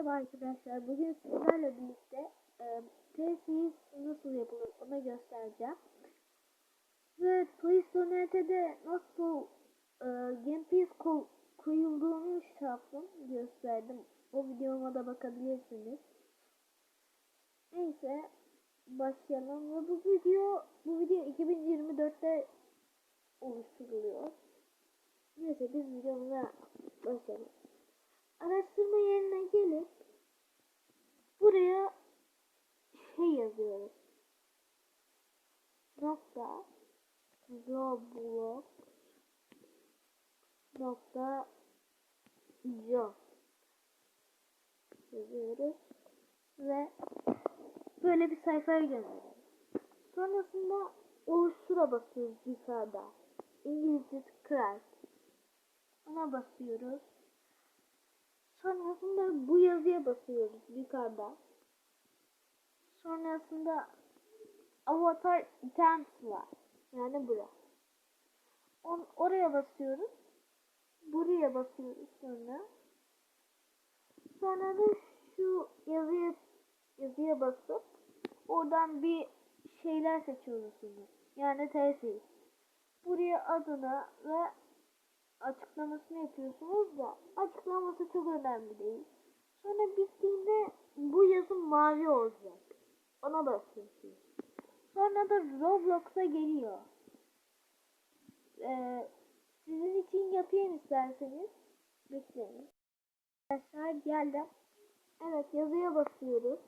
Merhaba arkadaşlar. Bugün sizlerle birlikte e, tesis nasıl yapılır ona göstereceğim. Ve PlayStation NT'de nasıl e, Gamepiece ko- koyulduğunu şey yaptım, gösterdim. O videoma da bakabilirsiniz. Neyse başlayalım ve bu video bu video 2024'te oluşturuluyor. Neyse biz videomuza başlayalım. Araştırma yerine gelip buraya şey yazıyoruz. Nokta Roblox nokta jo yazıyoruz ve böyle bir sayfaya gönderiyoruz. Sonrasında oluştura basıyoruz yukarıda. İngilizce crack. Ona basıyoruz. Sonrasında bu yazıya basıyoruz yukarıda. Sonrasında avatar items var. Yani bura. On, oraya basıyoruz. Buraya basıyoruz sonra. Sonra da şu yazıya yazıya basıp oradan bir şeyler seçiyorsunuz. Yani tesis. Buraya adını ve açıklamasını yapıyorsunuz da açıklaması çok önemli değil. Sonra bittiğinde bu yazı mavi olacak. Ona basıyorsunuz. Sonra da Roblox'a geliyor. Ee, sizin için yapayım isterseniz. Bekleyin. Arkadaşlar geldim. Evet yazıya basıyoruz.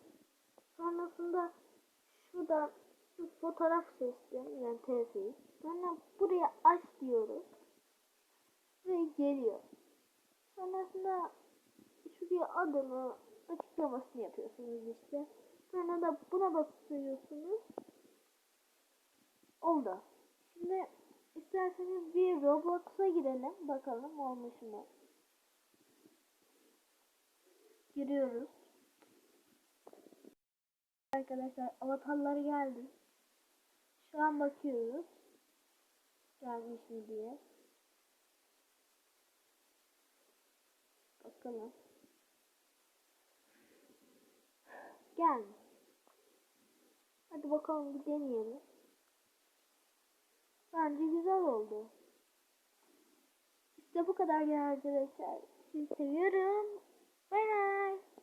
Sonrasında şuradan şu fotoğraf seçtim. Yani tesis. Sonra buraya aç diyoruz ve geliyor. Sonrasında şuraya adını açıklamasını yapıyorsunuz işte. Sonra da buna basıyorsunuz. Oldu. Şimdi isterseniz bir Roblox'a girelim. Bakalım olmuş mu? Giriyoruz. Arkadaşlar avatarlar geldi. Şu an bakıyoruz. Gelmiş mi diye. Bakalım. Gelmiş. Hadi bakalım bir deneyelim. Bence güzel oldu. İşte bu kadar arkadaşlar. Sizi seviyorum. Bay bay.